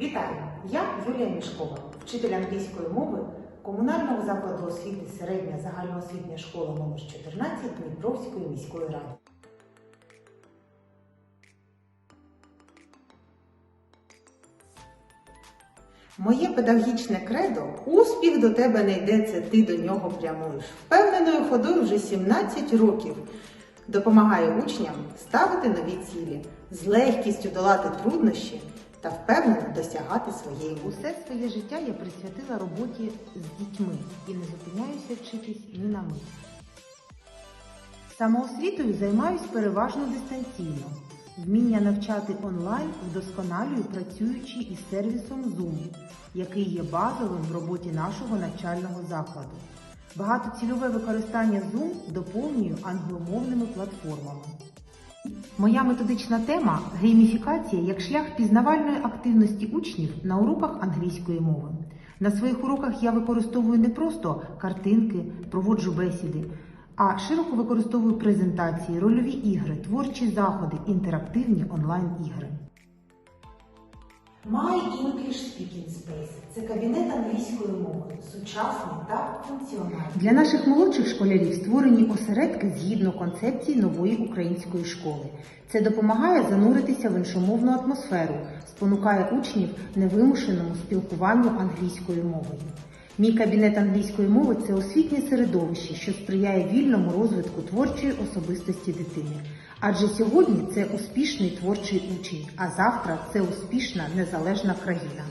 Вітаю! Я Юлія Мішкова, вчитель англійської мови комунального закладу освіти середня загальноосвітня школа номер 14 Дніпровської міської ради. Моє педагогічне кредо успіх до тебе не йде, це ти до нього прямуєш. Впевненою ходою вже 17 років допомагає учням ставити нові цілі, з легкістю долати труднощі та впевнено досягати своєї мети. Усе своє життя я присвятила роботі з дітьми і не зупиняюся вчитись ні на мить. Самоосвітою займаюсь переважно дистанційно. Вміння навчати онлайн вдосконалюю працюючи із сервісом Zoom, який є базовим в роботі нашого навчального закладу. Багатоцільове використання Zoom доповнюю англомовними платформами. Моя методична тема гейміфікація як шлях пізнавальної активності учнів на уроках англійської мови. На своїх уроках я використовую не просто картинки, проводжу бесіди, а широко використовую презентації, рольові ігри, творчі заходи, інтерактивні онлайн-ігри. My English Speaking Space – це кабінет англійської мови, сучасний та функціональний. Для наших молодших школярів створені осередки згідно концепції нової української школи. Це допомагає зануритися в іншомовну атмосферу, спонукає учнів невимушеному спілкуванню англійською мовою. Мій кабінет англійської мови це освітнє середовище, що сприяє вільному розвитку творчої особистості дитини. Адже сьогодні це успішний творчий учень, а завтра це успішна незалежна країна.